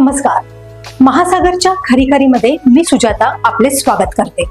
नमस्कार. महासागरच्या खरीखरीमध्ये मी सुजाता आपले स्वागत करते.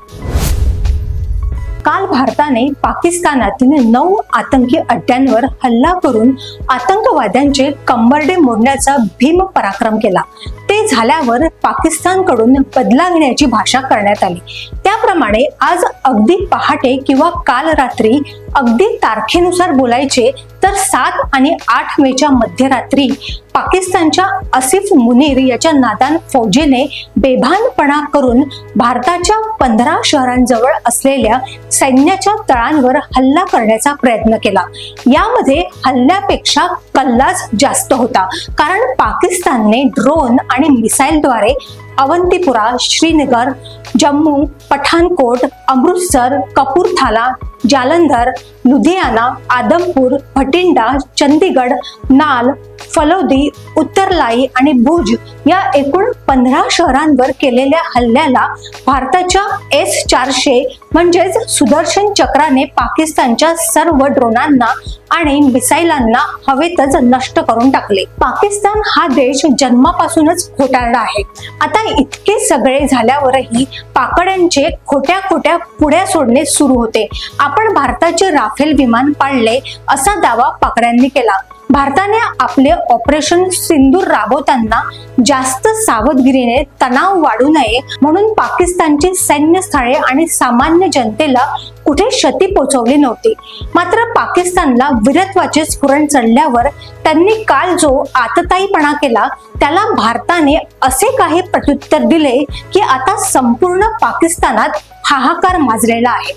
काल भारताने पाकिस्तानातील नऊ आतंकी अड्ड्यांवर हल्ला करून आतंकवाद्यांचे कंबरडे मोडण्याचा भीम पराक्रम केला. ते झाल्यावर पाकिस्तानकडून बदला घेण्याची भाषा करण्यात आली. त्याप्रमाणे आज अगदी पहाटे किंवा काल रात्री अगदी तारखेनुसार बोलायचे तर सात आणि आठ मेच्या मध्यरात्री पाकिस्तानच्या आसिफ मुनीर याच्या नादान फौजेने बेभानपणा करून भारताच्या पंधरा शहरांजवळ असलेल्या सैन्याच्या तळांवर हल्ला करण्याचा प्रयत्न केला. यामध्ये हल्ल्यापेक्षा कल्लाच जास्त होता. कारण पाकिस्तानने ड्रोन आणि मिसाईलद्वारे अवंतीपुरा श्रीनगर जम्मू पठानकोट अमृतसर कपूरथला जालंधर लुधियाना आदमपुर भटिंडा चंडीगढ़ नाल फलोदी उत्तरलाई आणि भुज या एकूण पंधरा शहरांवर केलेल्या हल्ल्याला भारताच्या एस चारशे म्हणजेच सुदर्शन चक्राने पाकिस्तानच्या सर्व ड्रोनांना आणि मिसाईलांना हवेतच नष्ट करून टाकले. पाकिस्तान हा देश जन्मापासूनच खोटारडा आहे. आता इतके सगळे झाल्यावरही पाकड्यांचे खोट्या खोट्या पुढ्या सोडणे सुरू होते. आपण भारताचे राफेल विमान पाडले असा दावा पाकड्यांनी केला. भारताने आपले ऑपरेशन सिंदूर राबवताना जास्त सावधगिरीने तणाव वाढू नये म्हणून पाकिस्तानची सैन्य स्थळे आणि सामान्य जनतेला कुठे क्षती पोहोचवली नव्हती. मात्र पाकिस्तानला वीरत्वाचे स्फुरण चढल्यावर त्यांनी काल जो आतताईपणा केला त्याला भारताने असे काही प्रत्युत्तर दिले की आता संपूर्ण पाकिस्तानात हाहाकार माजलेला आहे.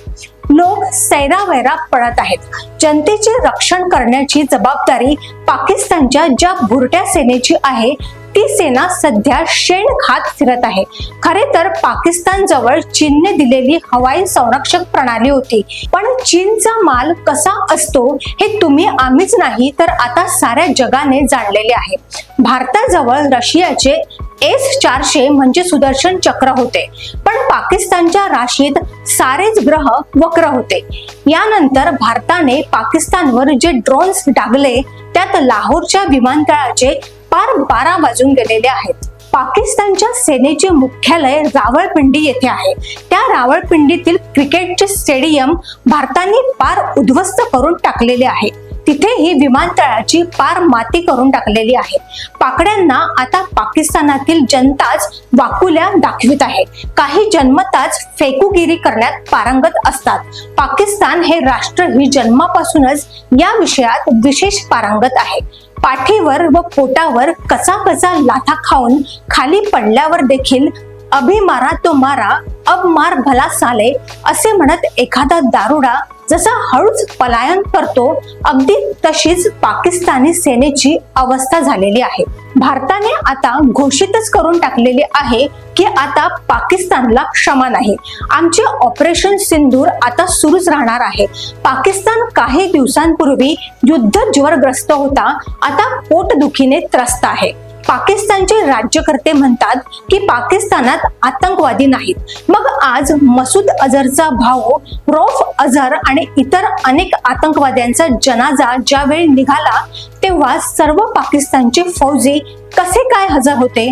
लोक सैरावैरा पडत आहेत. जनतेचे रक्षण करण्याची जबाबदारी पाकिस्तानच्या ज्या भुरट्या सेनेची आहे ती सेना सध्या शेण खात फिरत आहे. खरे तर पाकिस्तान जवळ चीनने दिलेली हवाई संरक्षक प्रणाली होती. पण चीनचा माल कसा असतो हे तुम्ही आम्हीच नाही तर आता साऱ्या जगाने जाणलेले आहे. भारताजवळ रशियाचे एस चारशे म्हणजे सुदर्शन चक्र होते. पण पाकिस्तानच्या राशीत सारेच ग्रह वक्र होते. यानंतर भारताने पाकिस्तानवर जे ड्रोन्स डागले त्यात लाहोरच्या विमानतळाचे पार बारा वाजून गेलेले आहेत. पाकिस्तानच्या सेनेचे मुख्यालय रावळपिंडी येथे आहे. त्या रावळपिंडीतील क्रिकेटचे स्टेडियम भारताने पार उद्ध्वस्त करून टाकलेले आहे. तिथे ही विमानतळाची पार माती करून टाकलेली आहे. पाकड्यांना आता पाकिस्तानातील जनताच वाकुल्या दाखवित आहे. काही जन्मताच फेकूगिरी करण्यात पारंगत असतात. पाकिस्तान हे राष्ट्र ही जन्मापासूनच या विषयात विशेष पारंगत आहे. पाठीवर व पोटावर कसा कसा लाथा खाऊन खाली पडल्यावर देखील अभि मारा तो मारा अब मार भला साले असे म्हणत एखादा दारुडा जसा हळूच पलायन करतो अगदी तशीच पाकिस्तानी सेनेची अवस्था झालेली आहे. भारताने आता घोषितच करून टाकलेले आहे की आता पाकिस्तानला क्षमा नाही. आमचे ऑपरेशन सिंदूर आता सुरूच राहणार आहे. पाकिस्तान काही दिवसांपूर्वी युद्ध ज्वरग्रस्त होता आता पोटदुखीने त्रस्त आहे. पाकिस्तानचे राज्यकर्ते म्हणतात की पाकिस्तानात आतंकवादी नाहीत. मग आज मसूद अझरचा भाऊ रौफ अझर आणि इतर अनेक आतंकवाद्यांचा जनाजा ज्यावेळी निघाला तेव्हा सर्व पाकिस्तानचे फौजी कसे काय हजर होते?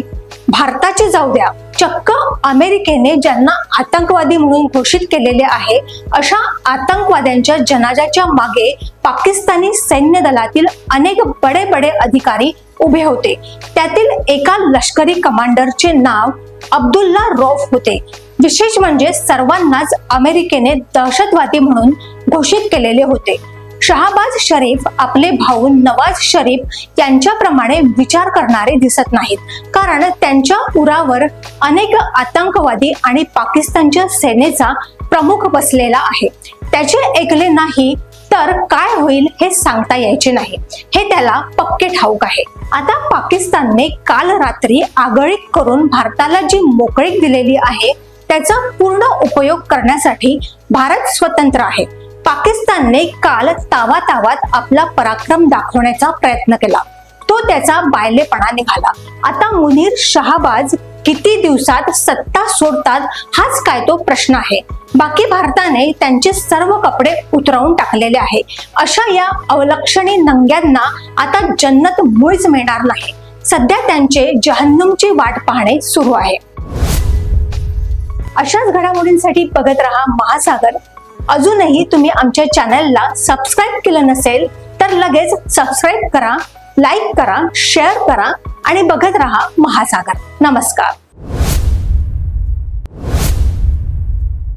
भारताचे जाऊ द्या. चक्क अमेरिकेने ज्यांना आतंकवादी म्हणून घोषित केलेले आहे अशा आतंकवाद्यांच्या जनाजाच्या मागे पाकिस्तानी सैन्य दलातील अनेक बडे बडे अधिकारी उभे होते. त्यातील एका लष्करी कमांडरचे नाव अब्दुल्ला रौफ होते. विशेष म्हणजे सर्वांनाच अमेरिकेने दहशतवादी म्हणून घोषित केलेले होते. शहाबाज शरीफ आपले भाऊ नवाज शरीफ यांच्याप्रमाणे विचार करणारे दिसत नाहीत. कारण त्यांच्या उरावर अनेक आतंकवादी आणि पाकिस्तानच्या सेनेचा प्रमुख बसलेला आहे. त्याचे ऐकले नाही तर काय होईल हे सांगता यायचे नाही. हे त्याला पक्के ठाऊक आहे. आता पाकिस्तानने काल रात्री आगळीक करून भारताला जी मोकळीक दिलेली आहे त्याचा पूर्ण उपयोग करण्यासाठी भारत स्वतंत्र आहे. पाकिस्तानने काल तावा तावात आपला पराक्रम दाखवण्याचा प्रयत्न केला. तो त्याचा बायलेपणा निघाला. आता मुनीर शहाबाज किती दिवसात सत्ता सोडतात हाच काय तो प्रश्न आहे. बाकी भारताने त्यांचे सर्व कपडे उतरवून टाकलेले आहे. अशा या अवलक्षणी नंग्यांना आता जन्नत मुळीच मिळणार नाही. सध्या त्यांचे जहन्नुमची वाट पाहणे सुरू आहे. अशाच घडामोडींसाठी बघत रहा महासागर. अजूनही तुम्ही आमच्या चॅनलला सबस्क्राईब केलं नसेल तर लगेच सबस्क्राईब करा लाईक करा शेअर करा आणि बघत रहा महासागर. नमस्कार.